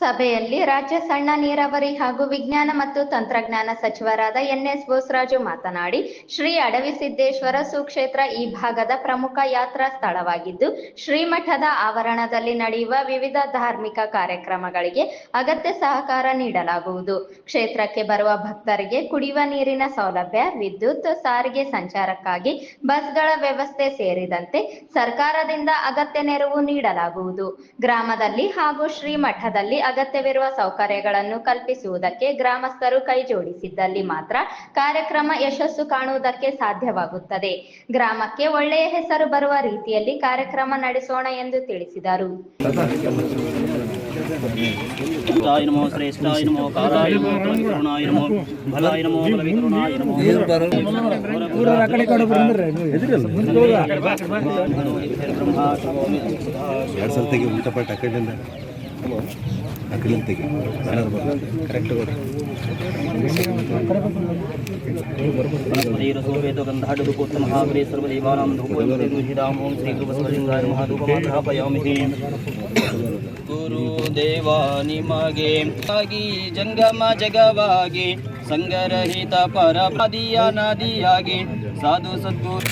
ಸಭೆಯಲ್ಲಿ ರಾಜ್ಯ ಸಣ್ಣ ನೀರಾವರಿ ಹಾಗೂ ವಿಜ್ಞಾನ ಮತ್ತು ತಂತ್ರಜ್ಞಾನ ಸಚಿವರಾದ ಎನ್ಎಸ್ ಬೋಸರಾಜು ಮಾತನಾಡಿ, ಶ್ರೀ ಅಡವಿ ಸಿದ್ದೇಶ್ವರ ಸುಕ್ಷೇತ್ರ ಈ ಭಾಗದ ಪ್ರಮುಖ ಯಾತ್ರಾ ಸ್ಥಳವಾಗಿದ್ದು, ಶ್ರೀಮಠದ ಆವರಣದಲ್ಲಿ ನಡೆಯುವ ವಿವಿಧ ಧಾರ್ಮಿಕ ಕಾರ್ಯಕ್ರಮಗಳಿಗೆ ಅಗತ್ಯ ಸಹಕಾರ ನೀಡಲಾಗುವುದು. ಕ್ಷೇತ್ರಕ್ಕೆ ಬರುವ ಭಕ್ತರಿಗೆ ಕುಡಿಯುವ ನೀರಿನ ಸೌಲಭ್ಯ, ವಿದ್ಯುತ್, ಸಾರಿಗೆ ಸಂಚಾರಕ್ಕಾಗಿ ಬಸ್ಗಳ ವ್ಯವಸ್ಥೆ ಸೇರಿದಂತೆ ಸರ್ಕಾರದಿಂದ ಅಗತ್ಯ ನೆರವು ನೀಡಲಾಗುವುದು. ಗ್ರಾಮದಲ್ಲಿ ಹಾಗೂ ಶ್ರೀಮಠದಲ್ಲಿ ಅಗತ್ಯವಿರುವ ಸೌಕರ್ಯಗಳನ್ನು ಕಲ್ಪಿಸುವುದಕ್ಕೆ ಗ್ರಾಮಸ್ಥರು ಕೈಜೋಡಿಸಿದ್ದಲ್ಲಿ ಮಾತ್ರ ಕಾರ್ಯಕ್ರಮ ಯಶಸ್ಸು ಕಾಣುವುದಕ್ಕೆ ಸಾಧ್ಯವಾಗುತ್ತದೆ. ಗ್ರಾಮಕ್ಕೆ ಒಳ್ಳೆಯ ಹೆಸರು ಬರುವ ರೀತಿಯಲ್ಲಿ ಕಾರ್ಯಕ್ರಮ ನಡೆಸೋಣ ಎಂದು ತಿಳಿಸಿದರು. ಶ್ರೇಷ್ಠಾಯ ನಮೋ ಶ್ರೇಷ್ಠಾಯ ನಮೋ ಕಾಲಾಯ ನಮೋ ಕರುಣಾಯ ನಮೋ ಬಲಾಯ ನಮೋ ಬಲವಿಕರುಣಾಯ ನಮೋ ಎರಡು ಸಲ ತೆಗಿ ಉಂಟಪಟ್ಟ ಪಲ್ಟ ಆ ಕಡೆಯಿಂದ ಆ ಕಡೆಯಿಂದ ತೆಗಿ ಕರೆಕ್ಟ್ ವನಸ್ಪತಿರ ಸೋಮೇತ ಗಂಧಾಢ ಧೂಪೋತ್ತ ಮಹಾಗ್ರೇ ಸರ್ವದೇವಾನಾಂ ಧೂಪೋಹಿರಾಮ ಓಂ ಶ್ರೀ ಗುರು ಬಸವಲಿಂಗಾಯ ಮಹಾಧೂಪಮಾಧಾಪಯಾಮಿ ಗುರು ದೇವ ನಿಮಗೆ ಆಗಿ ಜಂಗಮ ಜಗವಾಗಿ ಸಂಗರಹಿತ ಪರಪದಿಯ ನದಿಯಾಗಿ ಸಾಧು ಸದ್ಗುರು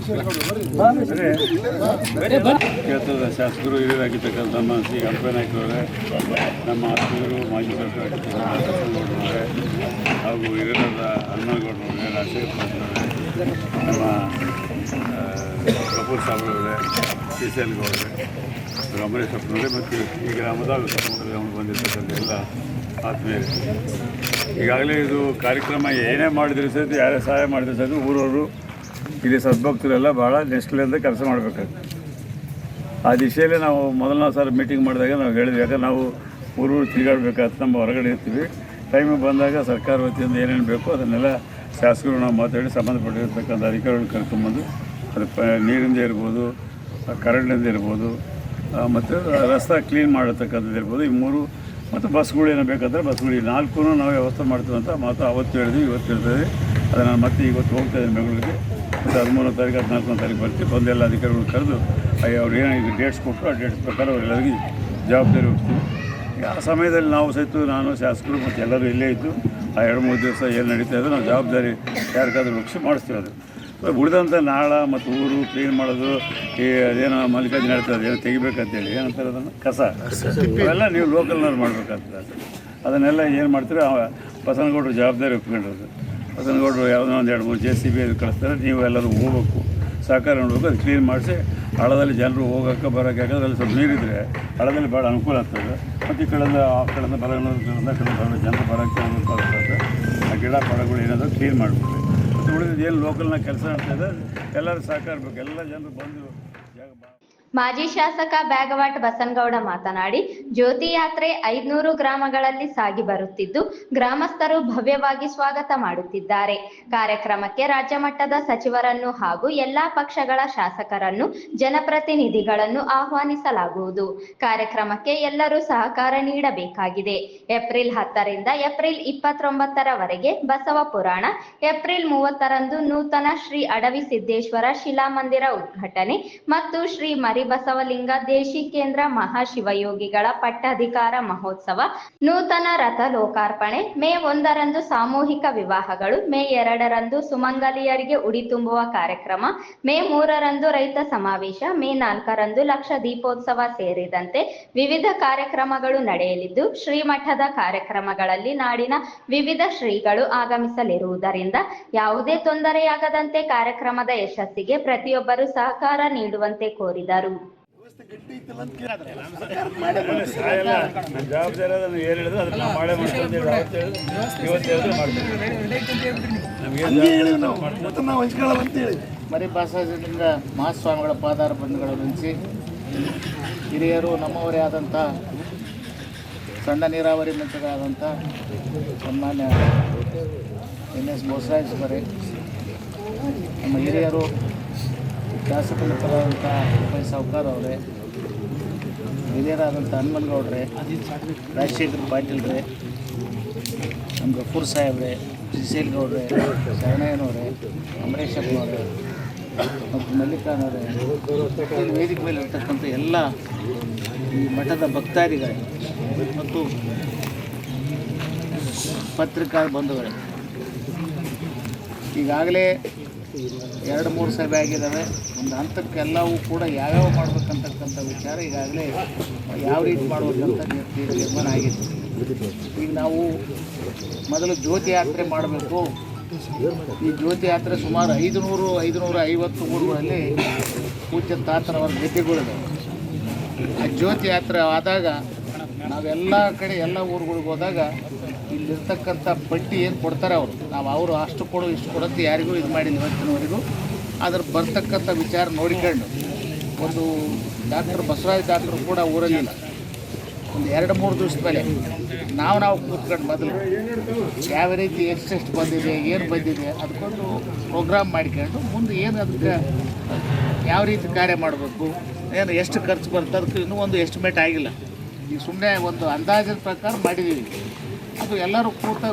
ಕ್ಷೇತ್ರದ ಶಾಸಕರು ಹಿರಿಯರಾಗಿರ್ತಕ್ಕಂಥ ನಮ್ಮ ಶ್ರೀ ನಾಯ್ಕರವರೇ ನಮ್ಮ ಆತ್ಮೀಯರು, ಮಾಜಿ ಶಾಸಕರಾಗಿರ್ತಕ್ಕಂಥ ಹಾಗೂ ಹಿರಿಯರಾದ ಹನುಮನಗೌಡರವರೇ ರಾಜಶೇಖರ ನಮ್ಮ ಕಪೂರ್ ಸಾಬ್ರವರೇ ಎಲ್ ಗೌಡರೇ ಅಮರೇಶ್ ಅಪ್ಪನವರೇ ಮತ್ತು ಈ ಗ್ರಾಮದ ಗ್ರಾಮಕ್ಕೆ ಬಂದಿರ್ತಕ್ಕಂಥ ಎಲ್ಲ ಆತ್ಮೀಯರು. ಈಗಾಗಲೇ ಇದು ಕಾರ್ಯಕ್ರಮ ಏನೇ ಮಾಡಿದ್ರೆ ಸಹಿತ, ಯಾರೇ ಸಹಾಯ ಮಾಡಿದ್ರೆ ಸಹಿತ ಊರವರು ಇಲ್ಲಿ ಸದ್ಭಕ್ತರೆಲ್ಲ ಭಾಳ ನೆಸ್ಟ್ಲಿಂದ ಕೆಲಸ ಮಾಡಬೇಕಾಗ್ತದೆ ಆ ದಿಶೆಯಲ್ಲಿ ನಾವು ಮೊದಲನೇ ಸಲ ಮೀಟಿಂಗ್ ಮಾಡಿದಾಗ ನಾವು ಹೇಳಿದ್ವಿ, ಯಾಕಂದ್ರೆ ನಾವು ಊರೂರು ತಿರುಗಾಡ್ಬೇಕಾದ್ರೆ ನಮ್ಮ ಹೊರಗಡೆ ಇರ್ತೀವಿ. ಟೈಮಿಗೆ ಬಂದಾಗ ಸರ್ಕಾರ ವತಿಯಿಂದ ಏನೇನು ಬೇಕೋ ಅದನ್ನೆಲ್ಲ ಶಾಸಕರು ನಾವು ಮಾತಾಡಿ ಸಂಬಂಧಪಟ್ಟಿರ್ತಕ್ಕಂಥ ಅಧಿಕಾರಿಗಳು ಕರ್ಕೊಂಬಂದು ಅದು ಪ, ನೀರಿಂದ ಇರ್ಬೋದು ಕರೆಂಟಿಂದ ಇರ್ಬೋದು ಮತ್ತು ರಸ್ತೆ ಕ್ಲೀನ್ ಮಾಡತಕ್ಕಂಥದ್ದು ಇರ್ಬೋದು. ಈ ಮೂರು ಮತ್ತು ಬಸ್ಗಳು ಏನೋ ಬೇಕಾದ್ರೆ ಬಸ್ಗಳು. ನಾವು ವ್ಯವಸ್ಥೆ ಮಾಡ್ತೀವಿ ಅಂತ ಮಾತು ಅವತ್ತು ಹೇಳಿದ್ವಿ, ಇವತ್ತು ಹೇಳ್ತೀವಿ ಅದು ನಾನು ಮತ್ತೆ ಇವತ್ತು ಹೋಗ್ತಾ ಇದ್ದೀನಿ ಬೆಂಗಳೂರಿಗೆ. ಮತ್ತು ಹದಿಮೂರನೇ ತಾರೀಕು, ಹದಿನಾಲ್ಕನೇ ತಾರೀಕು ಬರ್ತೀವಿ. ಬಂದೆಲ್ಲ ಅಧಿಕಾರಿಗಳು ಕರೆದು, ಅಯ್ಯ, ಅವ್ರು ಏನಾಗಿದೆ ಡೇಟ್ಸ್ ಕೊಟ್ಟರು ಆ ಡೇಟ್ಸ್ ಪ್ರಕಾರ ಅವರೆಲ್ಲರಿಗೂ ಜವಾಬ್ದಾರಿ ಹೋಗ್ತೀವಿ ಆ ಸಮಯದಲ್ಲಿ ನಾವು ಸಹಿತ ನಾನು, ಶಾಸಕರು ಮತ್ತು ಎಲ್ಲರೂ ಇಲ್ಲೇ ಇದ್ದು, ಆ ಎರಡು, ಮೂರು ದಿವಸ ಏನು ನಡೀತಾ ಇದೆ, ನಾವು ಜವಾಬ್ದಾರಿ ಯಾರಿಗಾದ್ರೂ ಒಪ್ಪಿಸಿ ಮಾಡಿಸ್ತೀವಿ ಅದು. ಉಳಿದಂಥ ನಾಳ ಮತ್ತು ಊರು ಕ್ಲೀನ್ ಮಾಡೋದು, ಈ ಅದೇನೋ ಮಲ್ಲಿಕಾರ್ಜುನ ಹೇಳ್ತಾರೆ ಏನು ತೆಗಿಬೇಕಂತೇಳಿ, ಏನಂತಾರೆ ಅದನ್ನು? ಕಸ. ಇವೆಲ್ಲ ನೀವು ಲೋಕಲ್ನವ್ರು ಮಾಡಬೇಕಂತ ಅದನ್ನೆಲ್ಲ ಏನು ಮಾಡ್ತೀರೋ ಬಸನಗೌಡರು ಜವಾಬ್ದಾರಿ ಒಪ್ಕೊಂಡಿರೋದು ಬಸನಗೌಡರು ಯಾವುದೋ ಒಂದು ಎರಡು ಮೂರು ಜೆ ಸಿ ಬಿ ಕಳಿಸ್ತಾರೆ, ನೀವು ಎಲ್ಲರೂ ಹೋಗ್ಬೇಕು. ಸಹಕಾರ ನೋಡಬೇಕು, ಅದು ಕ್ಲೀನ್ ಮಾಡಿಸಿ, ಹಳ್ಳದಲ್ಲಿ ಜನರು ಹೋಗೋಕ್ಕೆ, ಬರೋಕ್ಕೆ, ಯಾಕಂದರೆ ಅಲ್ಲಿ ಸ್ವಲ್ಪ ನೀರಿದ್ರೆ ಹಳ್ಳದಲ್ಲಿ ಭಾಳ ಅನುಕೂಲ ಆಗ್ತದೆ. ಮತ್ತು ಈ ಕಡೆಯಿಂದ, ಆ ಕಡೆಯಿಂದ ಬರೋದ್ರಿಂದ ಕಡೆ ಬರೋ ಜನರು ಬರೋಕ್ಕೆ ಅನುಕೂಲ ಆಗ್ತದೆ. ಆ ಗಿಡ ಪಡಗಳು ಏನಾದರೂ ಕ್ಲೀನ್ ಮಾಡಿಬಿಡ್ರಿ ಮತ್ತು ಉಳಿದಿದ್ದು ಏನು ಲೋಕಲ್ನ ಕೆಲಸ ಆಗ್ತದೆ, ಎಲ್ಲರೂ ಸಹಕಾರ ಬೇಕು. ಎಲ್ಲ ಜನರು ಬಂದು ಜಾಗ ಮಾಜಿ ಶಾಸಕ ಬ್ಯಾಗವಾಟ್ ಬಸನಗೌಡ ಮಾತನಾಡಿ, ಜ್ಯೋತಿ ಯಾತ್ರೆ ಐದ್ನೂರು ಗ್ರಾಮಗಳಲ್ಲಿ ಸಾಗಿ ಬರುತ್ತಿದ್ದು, ಗ್ರಾಮಸ್ಥರು ಭವ್ಯವಾಗಿ ಸ್ವಾಗತ ಮಾಡುತ್ತಿದ್ದಾರೆ. ಕಾರ್ಯಕ್ರಮಕ್ಕೆ ರಾಜ್ಯ ಮಟ್ಟದ ಸಚಿವರನ್ನು ಹಾಗೂ ಎಲ್ಲಾ ಪಕ್ಷಗಳ ಶಾಸಕರನ್ನು, ಜನಪ್ರತಿನಿಧಿಗಳನ್ನು ಆಹ್ವಾನಿಸಲಾಗುವುದು. ಕಾರ್ಯಕ್ರಮಕ್ಕೆ ಎಲ್ಲರೂ ಸಹಕಾರ ನೀಡಬೇಕಾಗಿದೆ. ಏಪ್ರಿಲ್ ಹತ್ತರಿಂದ ಏಪ್ರಿಲ್ ಇಪ್ಪತ್ತೊಂಬತ್ತರವರೆಗೆ ಬಸವ ಪುರಾಣ, ಏಪ್ರಿಲ್ ಮೂವತ್ತರಂದು ನೂತನ ಶ್ರೀ ಅಡವಿ ಸಿದ್ದೇಶ್ವರ ಶಿಲಾಮಂದಿರ ಉದ್ಘಾಟನೆ ಮತ್ತು ಶ್ರೀ ಮರಿಬಸವಲಿಂಗ ದೇಶಿಕೇಂದ್ರ ಮಹಾಶಿವಯೋಗಿಗಳ ಪಟ್ಟಾಧಿಕಾರ ಮಹೋತ್ಸವ, ನೂತನ ರಥ ಲೋಕಾರ್ಪಣೆ ಮೇ ಒಂದರಂದು ಸಾಮೂಹಿಕ ವಿವಾಹಗಳು, ಮೇ ಎರಡರಂದು ಸುಮಂಗಲಿಯರಿಗೆ ಉಡಿ ತುಂಬುವ ಕಾರ್ಯಕ್ರಮ, ಮೇ ಮೂರರಂದು ರೈತ ಸಮಾವೇಶ, ಮೇ ನಾಲ್ಕರಂದು ಲಕ್ಷ ದೀಪೋತ್ಸವ ಸೇರಿದಂತೆ ವಿವಿಧ ಕಾರ್ಯಕ್ರಮಗಳು ನಡೆಯಲಿದ್ದು, ಶ್ರೀಮಠದ ಕಾರ್ಯಕ್ರಮಗಳಲ್ಲಿ ನಾಡಿನ ವಿವಿಧ ಶ್ರೀಗಳು ಆಗಮಿಸಲಿರುವುದರಿಂದ ಯಾವುದೇ ತೊಂದರೆಯಾಗದಂತೆ ಕಾರ್ಯಕ್ರಮದ ಯಶಸ್ಸಿಗೆ ಪ್ರತಿಯೊಬ್ಬರು ಸಹಕಾರ ನೀಡುವಂತೆ ಕೋರಿದರು. ಏನು ಅದನ್ನು ಮಾಡೇ ಮರಿ ಬಸವಲಿಂಗ ಮಹಾಸ್ವಾಮಿಗಳ ಪಾದಾರ ಬಂಧುಗಳ ನಿಲ್ಲಿಸಿ ಹಿರಿಯರು ನಮ್ಮವರೇ ಆದಂಥ ಸಣ್ಣ ನೀರಾವರಿ ಮಂತ್ರಿಗಳಾದಂಥ ಸನ್ಮಾನ್ಯ ಎನ್ ಎಸ್ ಬೋಸರಾಜ್ ಅವರೇ, ನಮ್ಮ ಹಿರಿಯರು ಶಾಸಕ ಮಿತ್ರರಾದಂಥ ಉಪಯ ಸಾವ್ಕಾರ್ ಅವರೇ ಹಿರಿಯರಾದಂಥ ಹನುಮನಗೌಡ್ರೆ ರಾಜಶೇಖರ್ ಪಾಟೀಲ್ರೆ ನಮ್ಮ ಗಫೂರ್ ಸಾಹೇಬ್ರೆ ಗೌಡ್ರೆ ಶರಣಯ್ಯನವರೇ ಅಮರೇಶಪ್ಪನವರೇ ಮತ್ತು ಮಲ್ಲಿಕಾನವರೇ ವೇದಿಕೆ ಮೇಲೆ ಇರ್ತಕ್ಕಂಥ ಎಲ್ಲ ಈ ಮಠದ ಭಕ್ತಾದಿಗಳೇ ಮತ್ತು ಪತ್ರಿಕಾ ಬಂಧುಗಳೇ ಈಗಾಗಲೇ ಎರಡು, ಮೂರು ಸಭೆ ಆಗಿದ್ದಾವೆ ಒಂದು ಹಂತಕ್ಕೆಲ್ಲವೂ ಕೂಡ ಯಾವ್ಯಾವ ಮಾಡ್ಬೇಕಂತಕ್ಕಂಥ ವಿಚಾರ ಈಗಾಗಲೇ ಯಾವ ರೀತಿ ಮಾಡ್ಬೇಕಂತ ನಿರ್ಮಾಣ ಆಗಿತ್ತು. ಈಗ ನಾವು ಮೊದಲು ಜ್ಯೋತಿ ಯಾತ್ರೆ ಮಾಡಬೇಕು. ಈ ಜ್ಯೋತಿ ಯಾತ್ರೆ ಸುಮಾರು ಐದುನೂರು, ಐದುನೂರ ಐವತ್ತು ಊರುಗಳಲ್ಲಿ ಪೂಜ್ಯ ತಾತನವರ ಜೊತೆಗಳಿದೆ ಆ ಜ್ಯೋತಿ ಯಾತ್ರೆ ಆದಾಗ ನಾವೆಲ್ಲ ಕಡೆ ಎಲ್ಲ ಊರುಗಳಿಗೆ ಹೋದಾಗ ಇಲ್ಲಿರ್ತಕ್ಕಂಥ ಪಟ್ಟಿ ಏನು ಕೊಡ್ತಾರೆ ಅವರು? ನಾವು ಅವರು ಅಷ್ಟು ಕೊಡು, ಇಷ್ಟು ಕೊಡೋದು ಯಾರಿಗೂ ಇದು ಮಾಡಿಲ್ಲ ಇವತ್ತಿನವರೆಗೂ ಅದ್ರ ಬರ್ತಕ್ಕಂಥ ವಿಚಾರ ನೋಡಿಕೊಂಡು ಒಂದು ಡಾಕ್ಟರ್ ಬಸವರಾಜ್ ಡಾಕ್ಟ್ರು ಕೂಡ ಊರಲ್ಲಿಲ್ಲ. ಒಂದು ಎರಡು, ಮೂರು ದಿವಸದ ಮೇಲೆ ನಾವು ನಾವು ಕೂತ್ಕೊಂಡು ಮೊದಲು ಯಾವ ರೀತಿ ಎಷ್ಟೆಷ್ಟು ಬಂದಿದೆ, ಏನು ಬಂದಿದೆ ಅದಕ್ಕೊಂದು ಪ್ರೋಗ್ರಾಮ್ ಮಾಡ್ಕೊಂಡು ಮುಂದೆ ಏನು ಅದಕ್ಕೆ ಯಾವ ರೀತಿ ಕಾರ್ಯ ಮಾಡಬೇಕು, ಏನು ಎಷ್ಟು ಖರ್ಚು ಬರುತ್ತೆ ಅದಕ್ಕೆ ಇನ್ನೂ ಒಂದು ಎಸ್ಟಿಮೇಟ್ ಆಗಿಲ್ಲ. ಈಗ ಸುಮ್ಮನೆ ಒಂದು ಅಂದಾಜಿನ ಪ್ರಕಾರ ಮಾಡಿದ್ದೀವಿ ಅದು ಎಲ್ಲರೂ ಕೂತ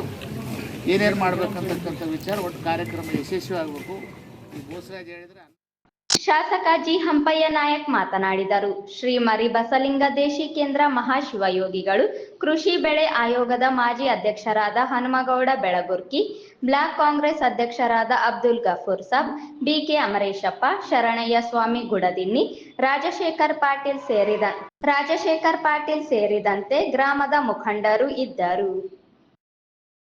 ಏನೇನು ಮಾಡ್ಬೇಕಂತಕ್ಕಂಥ ವಿಚಾರ, ಒಟ್ಟು ಕಾರ್ಯಕ್ರಮ ಯಶಸ್ವಿ ಆಗಬೇಕು ಈ ಬೋಸರಾಜ್ ಹೇಳಿದ್ರೆ ಶಾಸಕ ಜಿ ಹಂಪಯ್ಯ ನಾಯಕ್ ಮಾತನಾಡಿದರು. ಶ್ರೀ ಮರಿ ಬಸಲಿಂಗ ದೇಶಿ ಕೇಂದ್ರ ಮಹಾಶಿವಯೋಗಿಗಳು ಕೃಷಿ ಬೆಳೆ ಆಯೋಗದ ಮಾಜಿ ಅಧ್ಯಕ್ಷರಾದ ಹನುಮಗೌಡ ಬೆಳಗುರ್ಕಿ, ಬ್ಲಾಕ್ ಕಾಂಗ್ರೆಸ್ ಅಧ್ಯಕ್ಷರಾದ ಅಬ್ದುಲ್ ಗಫೂರ್ ಸಾಬ್ ಬಿಕೆ ಅಮರೇಶಪ್ಪ, ಶರಣಯ್ಯ ಸ್ವಾಮಿ ಗುಡದಿನ್ನಿ, ರಾಜಶೇಖರ್ ಪಾಟೀಲ್ ಸೇರಿದ ರಾಜಶೇಖರ್ ಪಾಟೀಲ್ ಸೇರಿದಂತೆ ಗ್ರಾಮದ ಮುಖಂಡರು ಇದ್ದರು.